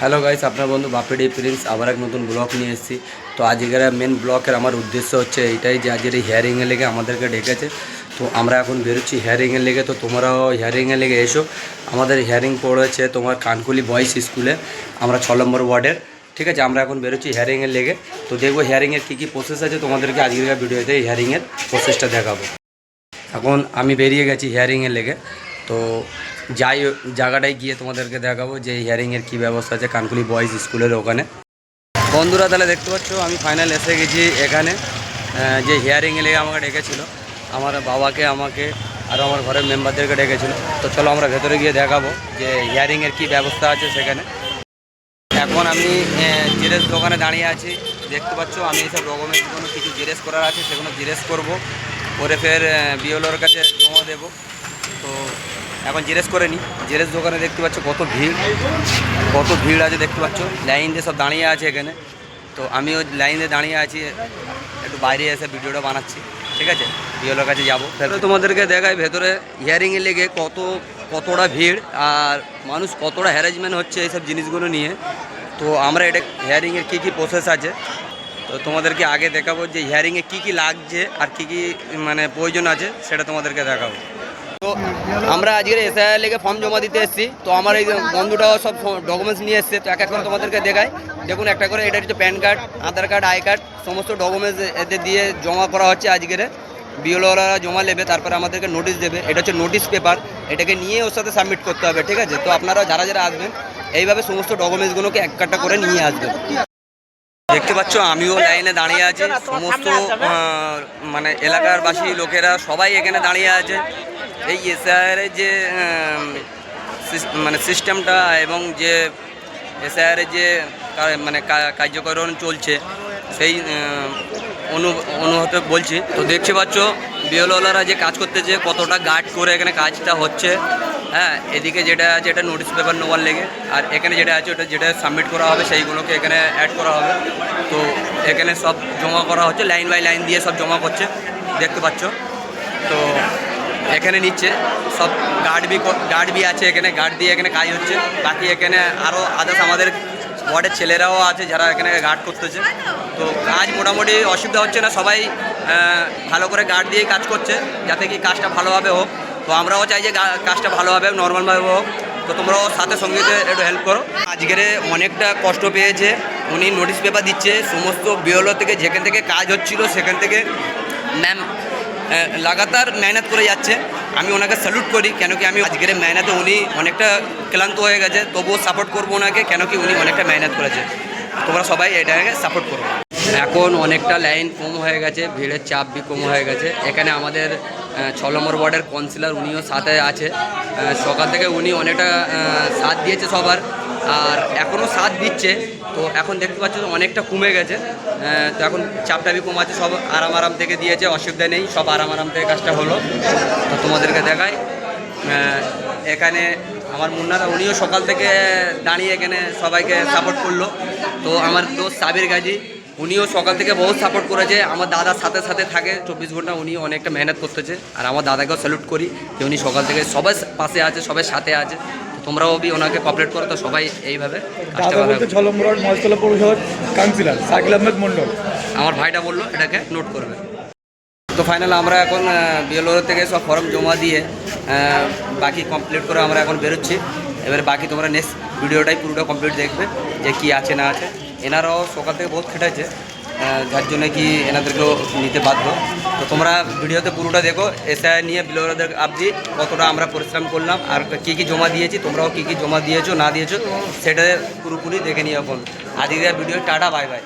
Hello guys আপনার বন্ধু বাপিডি Prince আবার এক নতুন ব্লগ নিয়ে এসেছি। তো আজকের মেন ব্লকের আমার উদ্দেশ্য হচ্ছে এটাই যে আজকের এই হিয়ারিংয়ের লেগে আমাদেরকে ডেকেছে। তো আমরা এখন বেরোচ্ছি হিয়ারিংয়ের লেগে। তো তোমরাও হিয়ারিংয়ের লেগে এসো। আমাদের হিয়ারিং পড়েছে তোমার কানকুলি বয়েজ স্কুলে আমরা ছ নম্বর ওয়ার্ডের ঠিক আছে, আমরা এখন বেরোচ্ছি হিয়ারিংয়ের লেগে। তো দেখব হিয়ারিংয়ের কী কী প্রসেস আছে। তোমাদেরকে আজকের ভিডিওতে হিয়ারিংয়ের প্রসেসটা দেখাবো। এখন আমি বেরিয়ে গেছি হিয়ারিংয়ের লেগে। তো যাই জায়গাটায় গিয়ে তোমাদেরকে দেখাবো যে হিয়ারিংয়ের কী ব্যবস্থা আছে কানকুলি বয়েজ স্কুলের ওখানে। বন্ধুরা, তাহলে দেখতে পাচ্ছ, আমি ফাইনাল এসে গেছি এখানে। যে হিয়ারিংয়ে লেগে আমাকে ডেকেছিলো, আমার বাবাকে, আমাকে, আর আমার ঘরের মেম্বারদেরকে ডেকেছিল। তো চলো আমরা ভেতরে গিয়ে দেখাবো যে হিয়ারিংয়ের কী ব্যবস্থা আছে সেখানে। এখন আমি জিরেস দোকানে দাঁড়িয়ে আছি। দেখতে পাচ্ছ, আমি এইসব ডকুমেন্টসগুলো কিছু জিরেস করার আছে, সেগুলো জিরেস করব। করে ফের বিওলোর কাছে জমা দেব। তো এখন জিরেস করে নিই জিরেস দোকানে দেখতে পাচ্ছ কত ভিড়। কত ভিড় আছে দেখতে পাচ্ছ। লাইন দিয়ে সব দাঁড়িয়ে আছে এখানে। তো আমি ওই লাইনে দাঁড়িয়ে আছি। একটু বাইরে এসে ভিডিওটা বানাচ্ছি। ঠিক আছে? বিওলোর কাছে যাব। তাহলে তোমাদেরকে দেখায় ভেতরে হিয়ারিংয়ে লেগে কত, কতটা ভিড় আর মানুষ কতটা হ্যারাসমেন্ট হচ্ছে এইসব জিনিসগুলো নিয়ে। তো আমরা এটা হিয়ারিংয়ের কী কী প্রসেস আছে? তো তোমাদেরকে আগে দেখাবো যে হিয়ারিংয়ে কী কী লাগছে আর কী কী মানে প্রয়োজন আছে, সেটা তোমাদেরকে দেখাবো। তো আমরা আজকের এসআইআর লেগে ফর্ম জমা দিতে এসেছি। তো আমার এই বন্ধুটাও সব ডকুমেন্টস নিয়ে এসছে। তো এক এক করে তোমাদেরকে দেখাই। দেখুন, একটা করে এটা হচ্ছে PAN card Aadhaar card I card সমস্ত ডকুমেন্টস এতে দিয়ে জমা করা হচ্ছে আজকের। বিওলওয়ালা জমা নেবে, তারপরে আমাদেরকে নোটিশ দেবে। এটা হচ্ছে নোটিশ পেপার এটাকে নিয়ে ওর সাথে সাবমিট করতে হবে, ঠিক আছে? তো আপনারা যারা যারা আসবেন, এইভাবে সমস্ত ডকুমেন্টসগুলোকে এক কাট্টা করে নিয়ে আসবেন। দেখতে পাচ্ছ, আমিও লাইনে দাঁড়িয়ে আছি। সমস্ত মানে এলাকার বাসী লোকেরা সবাই এখানে দাঁড়িয়ে আছে। এই এসআইআর যে মানে সিস্টেমটা এবং যে এসআইআর যে মানে কার্যকরণ চলছে, সেই অনু অনুভূত বলছি। তো দেখতে পাচ্ছ বিএলওয়ালারা যে কাজ করতেছে, কতটা গার্ড করে এখানে কাজটা হচ্ছে। হ্যাঁ এদিকে যেটা আছে, এটা নোটিশ পেপার নেওয়ার লেগে, আর এখানে যেটা আছে, ওটা যেটা সাবমিট করা হবে, সেইগুলোকে এখানে অ্যাড করা হবে। তো এখানে সব জমা করা হচ্ছে, লাইন বাই লাইন দিয়ে সব জমা করছে, দেখতে পাচ্ছ। তো এখানে নিচ্ছে। সব গার্ড বি গার্ড বি আছে এখানে গার্ড দিয়ে এখানে কাজ হচ্ছে। বাকি এখানে আরও আদার্স আমাদের ওয়ার্ডের ছেলেরাও আছে যারা এখানে গার্ড করতেছে। তো কাজ মোটামুটি অসুবিধা হচ্ছে না, সবাই ভালো করে গার্ড দিয়েই কাজ করছে, যাতে কি কাজটা ভালোভাবে হোক। তো আমরাও চাই যে কাজটা ভালোভাবে নর্মালভাবে হোক। তো তোমরাও সাথে সঙ্গীতে একটু হেল্প করো। আজকের অনেকটা কষ্ট পেয়েছে। উনি নোটিশ পেপার দিচ্ছে, সমস্ত বিওলো থেকে যেখান থেকে কাজ হচ্ছিল, সেখান থেকে ম্যাম লাগাতার মেহনত করে যাচ্ছে। আমি ওনাকে স্যালুট করি, কেন কি আমি আজকের মেহনতে উনি অনেকটা ক্লান্ত হয়ে গেছে, তবুও সাপোর্ট করব ওনাকে, কেন কি উনি অনেকটা মেহনত করেছে। তোমরা সবাই এটাকে সাপোর্ট করো। এখন অনেকটা লাইন কম হয়ে গেছে, ভিড়ের চাপ বি কম হয়ে গেছে। এখানে আমাদের ছ নম্বর ওয়ার্ডের কাউন্সিলর উনিও সাথে আছে। সকাল থেকে উনি অনেকটা সাথ দিয়েছে সবার। আর এখনও সাথ দিচ্ছে তো এখন দেখতে পাচ্ছ যে অনেকটা কমে গেছে। তো এখন চাপটা বি কম আছে সব আরাম আরাম থেকে দিয়েছে অসুবিধা নেই সব আরাম আরাম থেকে কাজটা হলো। তো তোমাদেরকে আহ, এখানে আমার মুন্নারা উনিও সকাল থেকে দাঁড়িয়ে এখানে সবাইকে সাপোর্ট করল। তো আমার দোস্ত সাবির গাজী উনিও সকাল থেকে বহুত সাপোর্ট করেছে। আমার দাদার সাথে সাথে থাকে চব্বিশ ঘণ্টা উনি অনেকটা মেহনত করতেছে। আর আমার দাদাকেও স্যালুট করি যে উনি সকাল থেকে সবাই পাশে আছে সবাই সাথে আছে। তো তোমরাও বি ওনাকে কপারেট করো তো সবাই এইভাবে দাদা বলতে ঝলমরাট মহেশতলা পৌরসভার কাউন্সিলর সাকিল আহমেদ মন্ডল আমার ভাইটা বলল এটাকে নোট করবে। তো ফাইনাল আমরা এখন বিএলওর থেকে সব ফর্ম জমা দিয়ে বাকি কমপ্লিট করে আমরা এখন বেরোচ্ছি। এবারে বাকি তোমরা নেক্সট ভিডিওটাই পুরোটা কমপ্লিট দেখবে যে কি আছে না আছে। এনারাও সকাল থেকে বহুত খেটেছে যার জন্য কি এনাদেরকেও নিতে বাধ্য। তো তোমরা ভিডিওতে পুরোটা দেখো এসে নিয়ে বিলোরাদের আপনি কতটা আমরা পরিশ্রম করলাম, আর কী কী জমা দিয়েছি, তোমরাও কী কী জমা দিয়েছ, না দিয়েছ, সেটা পুরোপুরি দেখে নিয়ে এখন। আজকের ভিডিও, টাটা, বাই বাই।